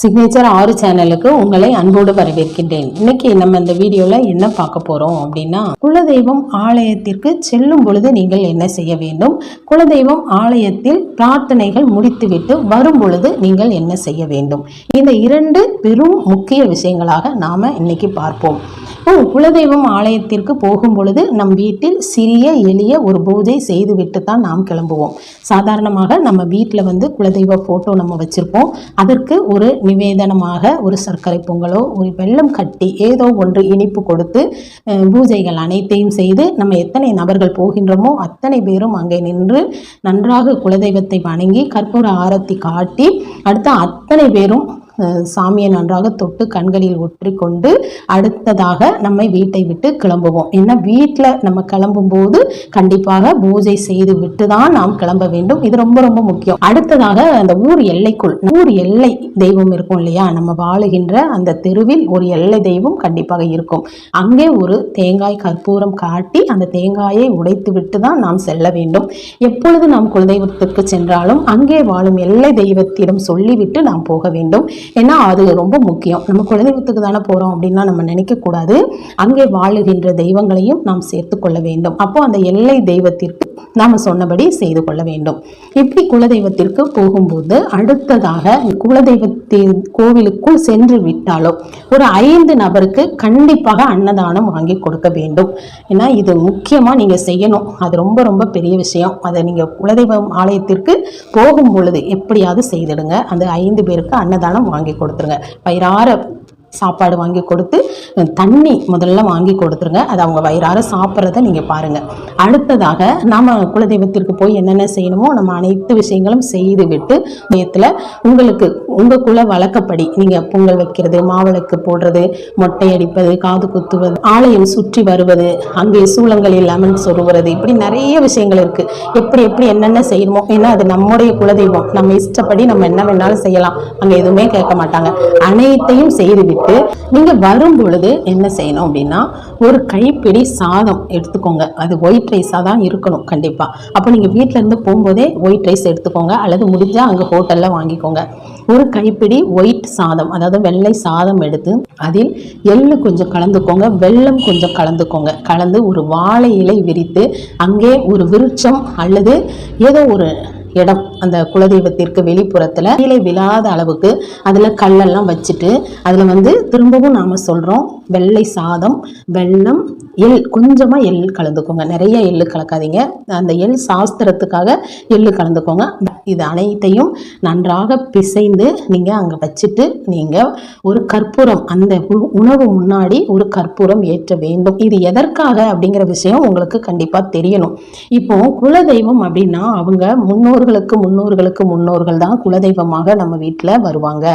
Signature ஆறு சேனலுக்கு உங்களை அன்போடு வரவேற்கின்றேன். இன்னைக்கு நம்ம இந்த வீடியோவில் என்ன பார்க்க போகிறோம் அப்படின்னா குலதெய்வம் ஆலயத்திற்கு செல்லும் பொழுது நீங்கள் என்ன செய்ய வேண்டும்? குலதெய்வம் ஆலயத்தில் பிரார்த்தனைகள் முடித்துவிட்டு வரும் பொழுது நீங்கள் என்ன செய்ய வேண்டும்? இந்த இரண்டு பெரும் முக்கிய விஷயங்களாக நாம் இன்னைக்கு பார்ப்போம். ஓ குலதெய்வம் ஆலயத்திற்கு போகும் பொழுது நம் வீட்டில் சிறிய எளிய ஒரு பூஜை செய்துவிட்டு தான் நாம் கிளம்புவோம். சாதாரணமாக நம்ம வீட்டில் வந்து குலதெய்வ ஃபோட்டோ நம்ம வச்சுருப்போம். அதற்கு ஒரு நிவேதனமாக ஒரு சர்க்கரை பொங்கலோ ஒரு வெள்ளம் கட்டி ஏதோ ஒன்று இனிப்பு கொடுத்து பூஜைகள் அனைத்தையும் செய்து நம்ம எத்தனை நபர்கள் போகின்றோமோ அத்தனை பேரும் அங்கே நின்று நன்றாக குலதெய்வத்தை வணங்கி கற்பூர ஆரத்தி காட்டி அடுத்த அத்தனை பேரும் சாமியை நன்றாக தொட்டு கண்களில் ஒற்றிக்கொண்டு அடுத்ததாக நம்மை வீட்டை விட்டு கிளம்புவோம். ஏன்னா வீட்டில் நம்ம கிளம்பும்போது கண்டிப்பாக பூஜை செய்து விட்டு தான் நாம் கிளம்ப வேண்டும். இது ரொம்ப ரொம்ப முக்கியம். அடுத்ததாக அந்த ஊர் எல்லைக்குள் ஊர் எல்லை தெய்வம் இருக்கும் இல்லையா? நம்ம வாழுகின்ற அந்த தெருவில் ஒரு எல்லை தெய்வம் கண்டிப்பாக இருக்கும். அங்கே ஒரு தேங்காய் கற்பூரம் காட்டி அந்த தேங்காயை உடைத்து விட்டு தான் நாம் செல்ல வேண்டும். எப்பொழுது நாம் குலதெய்வத்திற்கு சென்றாலும் அங்கே வாழும் எல்லை தெய்வத்திடம் சொல்லிவிட்டு நாம் போக வேண்டும். ஏன்னா அது ரொம்ப முக்கியம். நம்ம குலதெய்வத்துக்கு தானே போகிறோம் அப்படின்னா நம்ம நினைக்கக்கூடாது. அங்கே வாழுகின்ற தெய்வங்களையும் நாம் சேர்த்து கொள்ள வேண்டும். அப்போ அந்த எல்லை தெய்வத்திற்கு நாம் சொன்னபடி செய்து கொள்ள வேண்டும். இப்படி குலதெய்வத்திற்கு போகும்போது அடுத்ததாக குலதெய்வத்தின் கோவிலுக்குள் சென்று விட்டாலோ ஒரு ஐந்து நபருக்கு கண்டிப்பாக அன்னதானம் வாங்கி கொடுக்க வேண்டும். ஏன்னா இது முக்கியமாக நீங்கள் செய்யணும். அது ரொம்ப ரொம்ப பெரிய விஷயம். அதை நீங்கள் குலதெய்வம் ஆலயத்திற்கு போகும் பொழுது எப்படியாவது செய்திடுங்க. அந்த ஐந்து பேருக்கு அன்னதானம் வாங்கி கொடுத்துருங்க. பயிரார சாப்பாடு வாங்கி கொடுத்து தண்ணி முதல்ல வாங்கி கொடுத்துருங்க. அது அவங்க வயிறார சாப்பிட்றத நீங்கள் பாருங்கள் அடுத்ததாக நாம் குலதெய்வத்திற்கு போய் என்னென்ன செய்யணுமோ நம்ம அனைத்து விஷயங்களும் செய்து விட்டு நேரத்தில் உங்களுக்கு உங்கள் குல வழக்கப்படி நீங்கள் பொங்கல் வைக்கிறது மாவிளக்கு போடுறது மொட்டை அடிப்பது காது குத்துவது ஆலயம் சுற்றி வருவது அங்கே சூளங்களில் லெமன் சொருவது இப்படி நிறைய விஷயங்கள் இருக்குது எப்படி எப்படி என்னென்ன செய்யணுமோ ஏன்னா அது நம்முடைய குலதெய்வம். நம்ம இஷ்டப்படி நம்ம என்ன வேணாலும் செய்யலாம். அங்கே எதுவுமே கேட்க மாட்டாங்க. அனைத்தையும் செய்துவிட்டு நீங்கள் வரும் பொழுது என்ன செய்யணும் அப்படின்னா ஒரு கைப்பிடி சாதம் எடுத்துக்கோங்க. அது ஒயிட் ரைஸாக தான் இருக்கணும் கண்டிப்பாக அப்போ நீங்கள் வீட்டிலேருந்து போகும்போதே ஒயிட் ரைஸ் எடுத்துக்கோங்க. அல்லது முடிஞ்சால் அங்கே ஹோட்டலில் வாங்கிக்கோங்க. ஒரு கைப்பிடி ஒயிட் சாதம் அதாவது வெள்ளை சாதம் எடுத்து அதில் எள்ளு கொஞ்சம் கலந்துக்கோங்க வெள்ளம் கொஞ்சம் கலந்துக்கோங்க. கலந்து ஒரு வாழை இலை விரித்து அங்கே ஒரு விருட்சம் அல்லது ஏதோ ஒரு இடம் அந்த குலதெய்வத்திற்கு வெளிப்புறத்தில் கீழே விழாத அளவுக்கு அதில் கல்லெல்லாம் வச்சுட்டு அதில் வந்து திரும்பவும் நாம் சொல்கிறோம் வெள்ளை சாதம் வெள்ளம் எள் கொஞ்சமாக எள் கலந்துக்கோங்க. நிறைய எள்ளு கலக்காதீங்க. அந்த எள் சாஸ்திரத்துக்காக எள்ளு கலந்துக்கோங்க. இது அனைத்தையும் நன்றாக பிசைந்து நீங்கள் அங்கே வச்சுட்டு நீங்கள் ஒரு கற்பூரம் அந்த உ- உணவு முன்னாடி ஒரு கற்பூரம் ஏற்ற வேண்டும். இது எதற்காக அப்படிங்கிற விஷயம் உங்களுக்கு கண்டிப்பாக தெரியணும். இப்போ குலதெய்வம் அப்படின்னா அவங்க முன்னோர்களுக்கு முன்னோர்களுக்கு முன்னோர்கள் தான் குலதெய்வமாக நம்ம வீட்டில் வருவாங்க.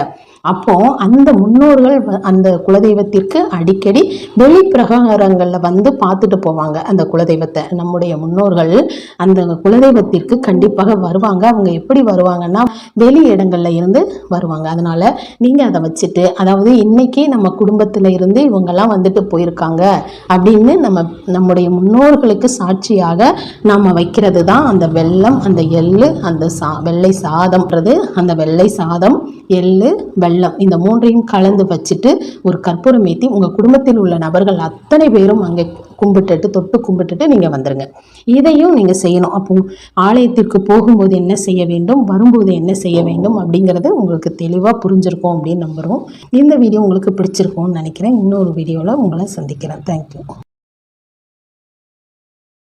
அப்போ அந்த முன்னோர்கள் வ- அந்த குலதெய்வத்திற்கு அடிக்கடி வெளி பிரகாரங்களில் வந்து பார்த்துட்டு போவாங்க அந்த குலதெய்வத்தை. நம்முடைய முன்னோர்கள் அந்த குலதெய்வத்திற்கு கண்டிப்பாக வருவாங்க. அவங்க எப்படி வருவாங்கன்னா வெளி இடங்கள்ல இருந்து வருவாங்க. அதனால நீங்க அதை வச்சுட்டு அதாவது இன்னைக்கு நம்ம குடும்பத்துல இருந்து இவங்கெல்லாம் வந்துட்டு போயிருக்காங்க அப்படின்னு நம்ம நம்முடைய முன்னோர்களுக்கு சாட்சியாக நாம வைக்கிறது தான் அந்த வெள்ளம் அந்த எள்ளு அந்த சா வெள்ளை சாதம்ன்றது அந்த வெள்ளை சாதம் எள்ளு வெள்ளம் இந்த மூன்றையும் கலந்து வச்சுட்டு ஒரு கற்பூரம் ஏற்றி உங்கள் குடும்பத்தில் உள்ள நபர்கள் அத்தனை பேரும் அங்கே கும்பிட்டுட்டு தொட்டு கும்பிட்டுட்டு நீங்கள் வந்துடுங்க இதையும் நீங்கள் செய்யணும். அப்போ ஆலயத்திற்கு போகும்போது என்ன செய்ய வேண்டும்? வரும்போது என்ன செய்ய வேண்டும்? அப்படிங்கிறது உங்களுக்கு தெளிவாக புரிஞ்சிருக்கும் அப்படின்னு நம்புகிறோம் இந்த வீடியோ உங்களுக்கு பிடிச்சிருக்கும்னு நினைக்கிறேன். இன்னொரு வீடியோவில் உங்களை சந்திக்கிறேன். தேங்க்யூ